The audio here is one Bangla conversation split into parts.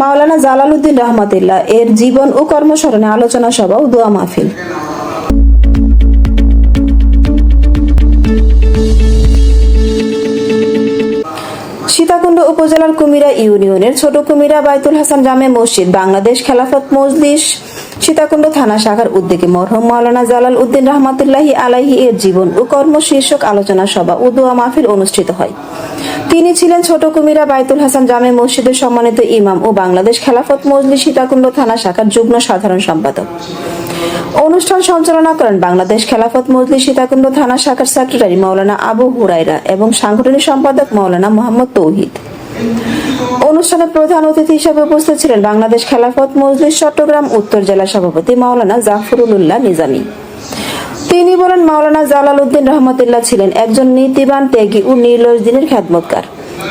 মাওলানা জালালউদ্দিন রহমাতুল্লাহ এর জীবন ও কর্মস্মরণে আলোচনা সভা ও দোয়া মাহফিল। সীতাকুণ্ড উপজেলার কুমিরা ইউনিয়নের ছোট কুমিরা বাইতুল হাসান জামে মসজিদ বাংলাদেশ খেলাফত মজলিস সীতাকুণ্ড থানা শাখার উদ্যোগে মরহম মাওলানা জালাল উদ্দিন রহমাতুল্লাহি আলাহি এর জীবন ও কর্ম শীর্ষক আলোচনা সভা ও দোয়া মাহফিল অনুষ্ঠিত হয়। তিনি ছিলেন ছোট কুমিরা বাইতুল হাসান জামে মসজিদের সম্মানিত ইমাম ও বাংলাদেশ খেলাফত মজলিস সীতাকুণ্ড থানা শাখার যুগ্ম সাধারণ সম্পাদক। অনুষ্ঠান সঞ্চালনা করেন বাংলাদেশ খেলাফত মজলিস সীতাকুণ্ড থানা শাখার সেক্রেটারি মাওলানা আবু হুরাইরা এবং সাংগঠনিক সম্পাদক মাওলানা মোহাম্মদ তৌহিদ। অনুষ্ঠানে প্রধান অতিথি হিসেবে উপস্থিত ছিলেন বাংলাদেশ খেলাফত মজলিস চট্টগ্রাম উত্তর জেলা সভাপতি মাওলানা জাফরুল্লাহ নিজামী। তিনি বলেন, মাওলানা জালাল উদ্দিন রহমতুল্লাহ ছিলেন একজন নীতিবান ত্যাগী ও নির্লজ দিনের খ্যাতমতকার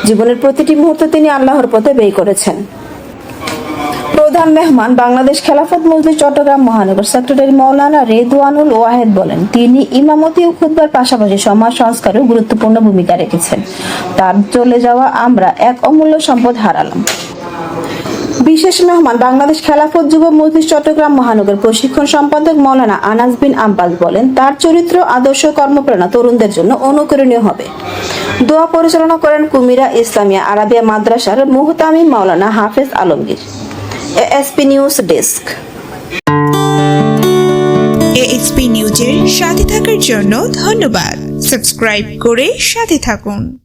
জীবনের প্রতিটি মুহূর্ত তিনি আল্লাহর পথে ব্যয় করেছেন। প্রধান মেহমান, বাংলাদেশ খেলাফত মজলিস, চট্টগ্রাম মহানগর সেক্রেটারি মৌলানা রেদওয়ানুল ওয়াহেদ বলেন, তিনি ইমামতি ও খুতবার পাশাপাশি সমাজ সংস্কারেও গুরুত্বপূর্ণ ভূমিকা রেখেছেন। তার চলে যাওয়া আমরা এক অমূল্য সম্পদ হারালাম। বিশেষ মেহমান বাংলাদেশ খেলাফত যুব মজলিস চট্টগ্রাম মহানগর প্রশিক্ষণ সম্পাদক মৌলানা আনাস বিন আব্বাস বলেন, তার চরিত্র, আদর্শ, কর্মপ্রেরণা তরুণদের জন্য অনুকরণীয় হবে। দোয়া পরিচালনা করেন কুমিরা ইসলামিয়া আরাবিয়া মাদ্রাসার মুহতামি মাওলানা হাফেজ Alamgir. SP news desk. ASP নিউজের সাথে থাকার জন্য ধন্যবাদ। সাবস্ক্রাইব করে সাথে থাকুন।